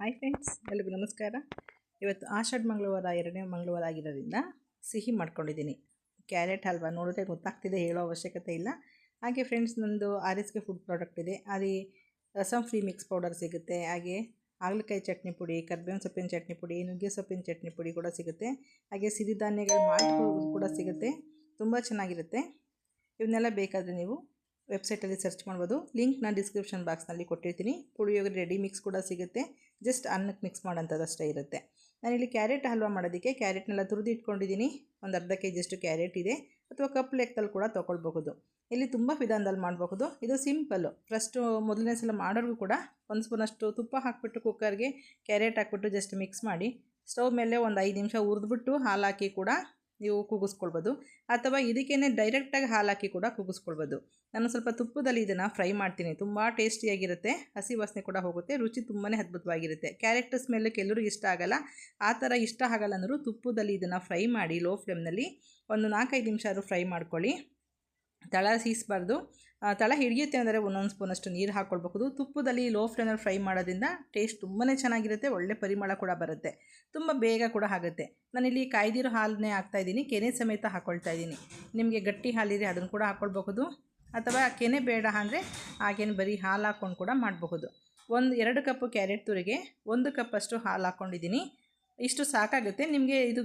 Hi friends ಎಲ್ರಿಗೂ ನಮಸ್ಕಾರ. ಇವತ್ತು ಆಷಾಢ ಮಂಗಳವಾರ, ಎರಡನೇ ಮಂಗಳವಾರ ಆಗಿರೋದ್ರಿಂದ ಸಿಹಿ ಮಾಡ್ಕೊಂಡಿದ್ದೀನಿ. ಕ್ಯಾರೆಟ್ ಹಲ್ವಾ ನೋಡಿದ್ರೆ ಗೊತ್ತಾಗ್ತಿದೆ, ಹೇಳೋ ಅವಶ್ಯಕತೆ ಇಲ್ಲ. ಹಾಗೆ ಫ್ರೆಂಡ್ಸ್ ನಂದು ಆರ್ ಎಸ್ ಫುಡ್ ಪ್ರಾಡಕ್ಟ್ ಇದೆ. ಅಲ್ಲಿ ರಸಮ್ ಫ್ರೀ ಮಿಕ್ಸ್ ಪೌಡರ್ ಸಿಗುತ್ತೆ. ಹಾಗೆ ಹಾಗಲಕಾಯಿ ಚಟ್ನಿ ಪುಡಿ, ಕರ್ಬೇವಿನ ಸೊಪ್ಪಿನ ಚಟ್ನಿ ಪುಡಿ, ನುಗ್ಗೆ ಸೊಪ್ಪಿನ ಚಟ್ನಿ ಪುಡಿ ಕೂಡ ಸಿಗುತ್ತೆ. ಹಾಗೆ ಸಿರಿಧಾನ್ಯಗಳ ಮಾಲ್ಟ್ ಕೂಡ ಸಿಗುತ್ತೆ. ತುಂಬ ಚೆನ್ನಾಗಿರುತ್ತೆ. ಇವನ್ನೆಲ್ಲ ಬೇಕಾದರೆ ನೀವು ವೆಬ್ಸೈಟಲ್ಲಿ ಸರ್ಚ್ ಮಾಡ್ಬೋದು. ಲಿಂಕ್ ನಾನು ಡಿಸ್ಕ್ರಿಪ್ಷನ್ ಬಾಕ್ಸ್ನಲ್ಲಿ ಕೊಟ್ಟಿರ್ತೀನಿ. ಪುಳಿಯೋಗರೆ ರೆಡಿ ಮಿಕ್ಸ್ ಕೂಡ ಸಿಗುತ್ತೆ. ಜಸ್ಟ್ ಅನ್ನಕ್ಕೆ ಮಿಕ್ಸ್ ಮಾಡೋಂಥದ್ದಷ್ಟೇ ಇರುತ್ತೆ. ನಾನಿಲ್ಲಿ ಕ್ಯಾರೆಟ್ ಹಲ್ವಾ ಮಾಡೋದಕ್ಕೆ ಕ್ಯಾರೆಟ್ನೆಲ್ಲ ತುರಿದು ಇಟ್ಕೊಂಡಿದ್ದೀನಿ ಒಂದು ಅರ್ಧ ಕೆ ಜಿಯಷ್ಟು ಕ್ಯಾರೆಟ್ ಇದೆ. ಅಥವಾ ಕಪ್ ಲೆಕ್ಕದಲ್ಲಿ ಕೂಡ ತೊಗೊಳ್ಬಹುದು. ಇಲ್ಲಿ ತುಂಬ ವಿಧಾನದಲ್ಲಿ ಮಾಡಬಹುದು. ಇದು ಸಿಂಪಲ್ಲು ಫಸ್ಟು ಮೊದಲನೇ ಸಲ ಮಾಡೋರಿಗೂ ಕೂಡ ಒಂದು ಸ್ಪೂನಷ್ಟು ತುಪ್ಪ ಹಾಕಿಬಿಟ್ಟು ಕುಕ್ಕರ್ಗೆ ಕ್ಯಾರೆಟ್ ಹಾಕ್ಬಿಟ್ಟು ಜಸ್ಟ್ ಮಿಕ್ಸ್ ಮಾಡಿ, ಸ್ಟವ್ ಮೇಲೆ ಒಂದು ಐದು ನಿಮಿಷ ಹುರಿದ್ಬಿಟ್ಟು ಹಾಲು ಹಾಕಿ ಕೂಡ ನೀವು ಕೂಗಿಸ್ಕೊಳ್ಬೋದು. ಅಥವಾ ಇದಕ್ಕೇ ಡೈರೆಕ್ಟಾಗಿ ಹಾಲು ಹಾಕಿ ಕೂಡ ಕೂಗಿಸ್ಕೊಳ್ಬೋದು. ನಾನು ಸ್ವಲ್ಪ ತುಪ್ಪದಲ್ಲಿ ಇದನ್ನು ಫ್ರೈ ಮಾಡ್ತೀನಿ. ತುಂಬ ಟೇಸ್ಟಿಯಾಗಿರುತ್ತೆ. ಹಸಿ ವಾಸನೆ ಕೂಡ ಹೋಗುತ್ತೆ. ರುಚಿ ತುಂಬಾ ಅದ್ಭುತವಾಗಿರುತ್ತೆ. ಕ್ಯಾರೆಟ್ ಸ್ಮೆಲ್ ಕೆಲವರು ಇಷ್ಟ ಆಗಲ್ಲ. ಆ ಥರ ಇಷ್ಟ ಆಗಲ್ಲ ಅಂದರೂ ತುಪ್ಪದಲ್ಲಿ ಇದನ್ನು ಫ್ರೈ ಮಾಡಿ ಲೋ ಫ್ಲೇಮ್ನಲ್ಲಿ ಒಂದು ನಾಲ್ಕೈದು ನಿಮಿಷ ಆದರೂ ಫ್ರೈ ಮಾಡ್ಕೊಳ್ಳಿ. ತಳ ಸೀಸಬಾರ್ದು. ತಳ ಹಿಡಿಯುತ್ತೆ ಅಂದರೆ ಒಂದೊಂದು ಸ್ಪೂನಷ್ಟು ನೀರು ಹಾಕ್ಕೊಳ್ಬಹುದು. ತುಪ್ಪದಲ್ಲಿ ಲೋ ಫ್ಲೇಮಲ್ಲಿ ಫ್ರೈ ಮಾಡೋದ್ರಿಂದ ಟೇಸ್ಟ್ ತುಂಬಾ ಚೆನ್ನಾಗಿರುತ್ತೆ, ಒಳ್ಳೆ ಪರಿಮಳ ಕೂಡ ಬರುತ್ತೆ. ತುಂಬ ಬೇಗ ಕೂಡ ಆಗುತ್ತೆ. ನಾನಿಲ್ಲಿ ಕಾಯ್ದಿರೋ ಹಾಲನ್ನೇ ಹಾಕ್ತಾಯಿದ್ದೀನಿ ಕೆನೆ ಸಮೇತ ಹಾಕ್ಕೊಳ್ತಾ ಇದ್ದೀನಿ. ನಿಮಗೆ ಗಟ್ಟಿ ಹಾಲಿದೆ ಅದನ್ನು ಕೂಡ ಹಾಕ್ಕೊಳ್ಬಹುದು ಅಥವಾ ಕೆನೆ ಬೇಡ ಅಂದರೆ ಹಾಗೇನು ಬರೀ ಹಾಲು ಹಾಕ್ಕೊಂಡು ಕೂಡ ಮಾಡಬಹುದು. ಒಂದು ಎರಡು ಕಪ್ಪು ಕ್ಯಾರೆಟ್ ತುರಿಗೆ, ಒಂದು ಕಪ್ಪಷ್ಟು ಹಾಲು ಹಾಕ್ಕೊಂಡಿದ್ದೀನಿ. ಇಷ್ಟು ಸಾಕಾಗುತ್ತೆ. ನಿಮಗೆ ಇದು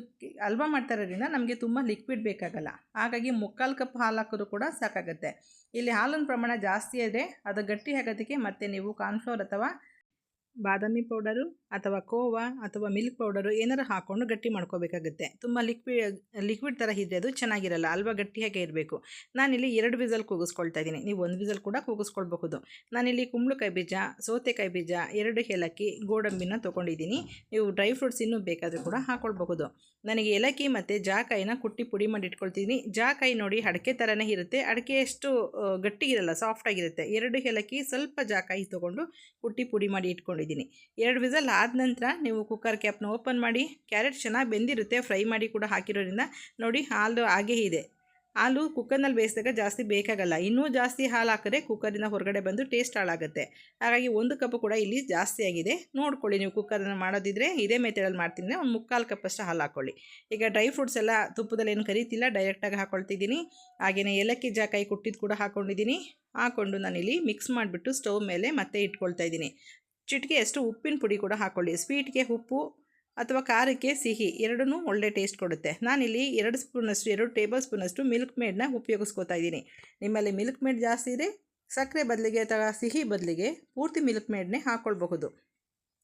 ಅಲ್ವಾ ಮಾಡ್ತಾ ಇರೋದ್ರಿಂದ ನಮಗೆ ತುಂಬ ಲಿಕ್ವಿಡ್ ಬೇಕಾಗಲ್ಲ. ಹಾಗಾಗಿ ಮುಕ್ಕಾಲು ಕಪ್ ಹಾಲು ಹಾಕಿದ್ರು ಕೂಡ ಸಾಕಾಗುತ್ತೆ. ಇಲ್ಲಿ ಹಾಲಿನ ಪ್ರಮಾಣ ಜಾಸ್ತಿ ಆದರೆ ಅದು ಗಟ್ಟಿ ಆಗೋದಕ್ಕೆ ಮತ್ತು ನೀವು ಕಾರ್ನ್ಫ್ಲೋರ್ ಅಥವಾ ಬಾದಾಮಿ ಪೌಡರು ಅಥವಾ ಕೋವಾ ಅಥವಾ ಮಿಲ್ಕ್ ಪೌಡರು ಏನಾರು ಹಾಕ್ಕೊಂಡು ಗಟ್ಟಿ ಮಾಡ್ಕೋಬೇಕಾಗುತ್ತೆ. ತುಂಬ ಲಿಕ್ವಿಡ್ ಲಿಕ್ವಿಡ್ ಥರ ಇದ್ದರೆ ಅದು ಚೆನ್ನಾಗಿರಲ್ಲ, ಅಲ್ವಾ? ಗಟ್ಟಿಯಾಗೆ ಇರಬೇಕು. ನಾನಿಲ್ಲಿ ಎರಡು ವಿಸಲ್ ಕೂಗಿಸ್ಕೊಳ್ತಾ ಇದ್ದೀನಿ. ನೀವು ಒಂದು ವಿಸಲ್ ಕೂಡ ಕೂಗಿಸ್ಕೊಳ್ಬಹುದು. ನಾನಿಲ್ಲಿ ಕುಂಬಳಕಾಯಿ ಬೀಜ, ಸೌತೆಕಾಯಿ ಬೀಜ, ಎರಡು ಏಲಕ್ಕಿ, ಗೋಡಂಬಿನ ತೊಗೊಂಡಿದ್ದೀನಿ. ನೀವು ಡ್ರೈ ಫ್ರೂಟ್ಸ್ ಇನ್ನೂ ಬೇಕಾದರೂ ಕೂಡ ಹಾಕ್ಕೊಳ್ಬಹುದು ನನಗೆ ಏಲಕ್ಕಿ ಮತ್ತು ಜಾಕಾಯಿನ ಕುಟ್ಟಿ ಪುಡಿ ಮಾಡಿ ಇಟ್ಕೊಳ್ತೀನಿ ಜಾಕಾಯಿ ನೋಡಿ ಅಡಿಕೆ ಥರನೇ ಇರುತ್ತೆ. ಅಡಿಕೆ ಎಷ್ಟು ಗಟ್ಟಿಗಿರಲ್ಲ ಸಾಫ್ಟಾಗಿರುತ್ತೆ ಎರಡು ಏಲಕ್ಕಿ ಸ್ವಲ್ಪ ಜಾಕಾಯಿ ತೊಗೊಂಡು ಕುಟ್ಟಿ ಪುಡಿ ಮಾಡಿ ಇಟ್ಕೊಂಡಿದ್ದೀನಿ ಎರಡು ವಿಸಲ್ ಆದ ನಂತರ ನೀವು ಕುಕ್ಕರ್ ಕ್ಯಾಪ್ನ ಓಪನ್ ಮಾಡಿ ಕ್ಯಾರೆಟ್ ಚೆನ್ನಾಗಿ ಬೆಂದಿರುತ್ತೆ ಫ್ರೈ ಮಾಡಿ ಕೂಡ ಹಾಕಿರೋದ್ರಿಂದ ನೋಡಿ ಹಾಲು ಹಾಗೇ ಇದೆ. ಹಾಲು ಕುಕ್ಕರ್ನಲ್ಲಿ ಬೇಯಿಸಿದಾಗ ಜಾಸ್ತಿ ಬೇಕಾಗಲ್ಲ. ಇನ್ನೂ ಜಾಸ್ತಿ ಹಾಲು ಹಾಕಿದ್ರೆ ಕುಕ್ಕರಿಂದ ಹೊರಗಡೆ ಬಂದು ಟೇಸ್ಟ್ ಹಾಳಾಗುತ್ತೆ. ಹಾಗಾಗಿ ಒಂದು ಕಪ್ ಕೂಡ ಇಲ್ಲಿ ಜಾಸ್ತಿ ಆಗಿದೆ. ನೋಡ್ಕೊಳ್ಳಿ ನೀವು ಕುಕ್ಕರನ್ನು ಮಾಡೋದಿದ್ರೆ ಇದೇ ಮೆಥಡಲ್ಲಿ ಮಾಡ್ತೀನಿ ಒಂದು ಮುಕ್ಕಾಲು ಕಪ್ಪಷ್ಟು ಹಾಲು ಹಾಕ್ಕೊಳ್ಳಿ ಈಗ ಡ್ರೈ ಫ್ರೂಟ್ಸ್ ಎಲ್ಲ ತುಪ್ಪದಲ್ಲಿ ಏನು ಕರಿತಿಲ್ಲ ಡೈರೆಕ್ಟಾಗಿ ಹಾಕ್ಕೊಳ್ತಿದ್ದೀನಿ ಹಾಗೆಯೇ ಏಲಕ್ಕಿ ಜಾಕಾಯಿ ಕುಟ್ಟಿದ್ದು ಕೂಡ ಹಾಕ್ಕೊಂಡಿದ್ದೀನಿ ಹಾಕ್ಕೊಂಡು ನಾನಿಲ್ಲಿ ಮಿಕ್ಸ್ ಮಾಡಿಬಿಟ್ಟು ಸ್ಟವ್ ಮೇಲೆ ಮತ್ತೆ ಇಟ್ಕೊಳ್ತಾ ಇದ್ದೀನಿ. ಚಿಟಿಕೆ ಅಷ್ಟು ಉಪ್ಪಿನ ಪುಡಿ ಕೂಡ ಹಾಕ್ಕೊಳ್ಳಿ ಸ್ವೀಟ್ಗೆ ಉಪ್ಪು ಅಥವಾ ಖಾರಕ್ಕೆ ಸಿಹಿ ಎರಡೂ ಒಳ್ಳೆ ಟೇಸ್ಟ್ ಕೊಡುತ್ತೆ. ನಾನಿಲ್ಲಿ ಎರಡು ಸ್ಪೂನಷ್ಟು, ಎರಡು ಟೇಬಲ್ ಸ್ಪೂನಷ್ಟು ಮಿಲ್ಕ್ ಮೇಡನ್ನ ಉಪಯೋಗಿಸ್ಕೋತಾ ಇದ್ದೀನಿ. ನಿಮ್ಮಲ್ಲಿ ಮಿಲ್ಕ್ ಮೇಡ್ ಜಾಸ್ತಿ ಇದೆ, ಸಕ್ಕರೆ ಬದಲಿಗೆ ಅಥವಾ ಸಿಹಿ ಬದಲಿಗೆ ಪೂರ್ತಿ ಮಿಲ್ಕ್ ಮೇಡನ್ನೇ ಹಾಕ್ಕೊಳ್ಬಹುದು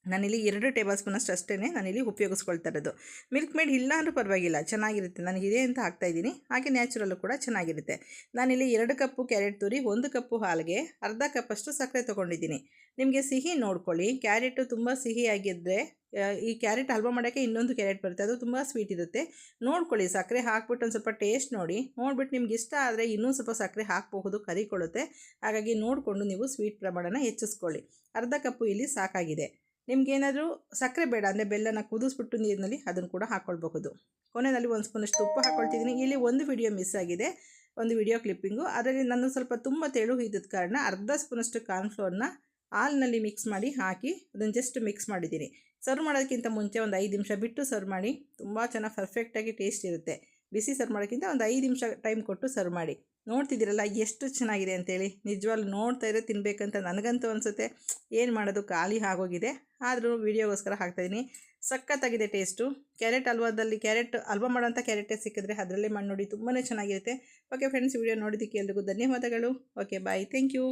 ನಾನಿಲ್ಲಿ ಎರಡು ಟೇಬಲ್ ಸ್ಪೂನಷ್ಟು ಅಷ್ಟೇ ನಾನಿಲ್ಲಿ ಉಪಯೋಗಿಸ್ಕೊಳ್ತಾ ಇರೋದು ಮಿಲ್ಕ್ ಮೇಡ್ ಇಲ್ಲ ಅಂದರೂ ಪರವಾಗಿಲ್ಲ, ಚೆನ್ನಾಗಿರುತ್ತೆ. ನನಗೆ ಇದೇ ಅಂತ ಹಾಕ್ತಾಯಿದ್ದೀನಿ ಹಾಗೆ ನ್ಯಾಚುರಲ್ಲು ಕೂಡ ಚೆನ್ನಾಗಿರುತ್ತೆ. ನಾನಿಲ್ಲಿ ಎರಡು ಕಪ್ಪು ಕ್ಯಾರೆಟ್ ತುರಿ, ಒಂದು ಕಪ್ಪು ಹಾಲಿಗೆ ಅರ್ಧ ಕಪ್ಪಷ್ಟು ಸಕ್ಕರೆ ತೊಗೊಂಡಿದ್ದೀನಿ. ನಿಮಗೆ ಸಿಹಿ ನೋಡ್ಕೊಳ್ಳಿ. ಕ್ಯಾರೆಟು ತುಂಬ ಸಿಹಿಯಾಗಿದ್ದರೆ ಈ ಕ್ಯಾರೆಟ್ ಹಲ್ವಾ ಮಾಡೋಕ್ಕೆ ಇನ್ನೊಂದು ಕ್ಯಾರೆಟ್ ಬರುತ್ತೆ. ಅದು ತುಂಬ ಸ್ವೀಟ್ ಇರುತ್ತೆ. ನೋಡ್ಕೊಳ್ಳಿ, ಸಕ್ಕರೆ ಹಾಕ್ಬಿಟ್ಟು ಒಂದು ಸ್ವಲ್ಪ ಟೇಸ್ಟ್ ನೋಡಿ. ನೋಡ್ಬಿಟ್ಟು ನಿಮ್ಗೆ ಇಷ್ಟ ಆದರೆ ಇನ್ನೂ ಸ್ವಲ್ಪ ಸಕ್ಕರೆ ಹಾಕಬಹುದು ಕರಿಕೊಳ್ಳುತ್ತೆ ಹಾಗಾಗಿ ನೋಡಿಕೊಂಡು ನೀವು ಸ್ವೀಟ್ ಪ್ರಮಾಣನ ಹೆಚ್ಚಿಸ್ಕೊಳ್ಳಿ. ಅರ್ಧ ಕಪ್ಪು ಇಲ್ಲಿ ಸಾಕಾಗಿದೆ. ನಿಮ್ಗೇನಾದರೂ ಸಕ್ಕರೆ ಬೇಡ, ಅಂದರೆ ಬೆಲ್ಲನ ಕುದಿಸ್ಬಿಟ್ಟು ನೀರಿನಲ್ಲಿ ಅದನ್ನು ಕೂಡ ಹಾಕ್ಕೊಳ್ಬಹುದು ಕೊನೆಯಲ್ಲಿ ಒಂದು ಸ್ಪೂನಷ್ಟು ಉಪ್ಪು ಹಾಕ್ಕೊಳ್ತಿದ್ದೀನಿ ಇಲ್ಲಿ ಒಂದು ವಿಡಿಯೋ ಮಿಸ್ ಆಗಿದೆ. ಒಂದು ವಿಡಿಯೋ ಕ್ಲಿಪ್ಪಿಂಗು ಅದರಲ್ಲಿ ನಾನು ಸ್ವಲ್ಪ ತುಂಬ ತೆಳು ಇದ್ದದ ಕಾರಣ ಅರ್ಧ ಸ್ಪೂನಷ್ಟು ಕಾರ್ನ್ಫ್ಲೋರ್ನ ಹಾಲಿನಲ್ಲಿ ಮಿಕ್ಸ್ ಮಾಡಿ ಹಾಕಿ ಅದನ್ನು ಜಸ್ಟ್ ಮಿಕ್ಸ್ ಮಾಡಿದ್ದೀನಿ. ಸರ್ವ್ ಮಾಡೋದಕ್ಕಿಂತ ಮುಂಚೆ ಒಂದು ಐದು ನಿಮಿಷ ಬಿಟ್ಟು ಸರ್ವ್ ಮಾಡಿ. ತುಂಬ ಚೆನ್ನಾಗಿ ಪರ್ಫೆಕ್ಟಾಗಿ ಟೇಸ್ಟ್ ಇರುತ್ತೆ. ಬಿಸಿ ಸರ್ವ್ ಮಾಡೋಕ್ಕಿಂತ ಒಂದು ಐದು ನಿಮಿಷ ಟೈಮ್ ಕೊಟ್ಟು ಸರ್ವ್ ಮಾಡಿ. ನೋಡ್ತಿದ್ದೀರಲ್ಲ, ಎಷ್ಟು ಚೆನ್ನಾಗಿದೆ ಅಂತೇಳಿ. ನಿಜವಾಗ್ಲೂ ನೋಡ್ತಾ ಇದ್ರೆ ತಿನ್ನಬೇಕಂತ ನನಗಂತೂ ಅನಿಸುತ್ತೆ. ಏನು ಮಾಡೋದು, ಖಾಲಿ ಆಗೋಗಿದೆ. ಆದರೂ ವೀಡಿಯೋಗೋಸ್ಕರ ಹಾಕ್ತಾಯಿದ್ದೀನಿ ಸಖತ್ತಾಗಿದೆ ಟೇಸ್ಟು. ಕ್ಯಾರೆಟ್ ಹಲ್ವಾದಲ್ಲಿ ಕ್ಯಾರೆಟ್ ಹಲ್ವಾ ಮಾಡೋಂಥ ಕ್ಯಾರೆಟೇ ಸಿಕ್ಕಿದ್ರೆ ಅದರಲ್ಲೇ ಮಾಡಿ ನೋಡಿ ತುಂಬಾ ಚೆನ್ನಾಗಿರುತ್ತೆ. ಓಕೆ ಫ್ರೆಂಡ್ಸ್ ವೀಡಿಯೋ ನೋಡಿದ್ದಕ್ಕೆ ಎಲ್ರಿಗೂ ಧನ್ಯವಾದಗಳು. Okay, bye. Thank you.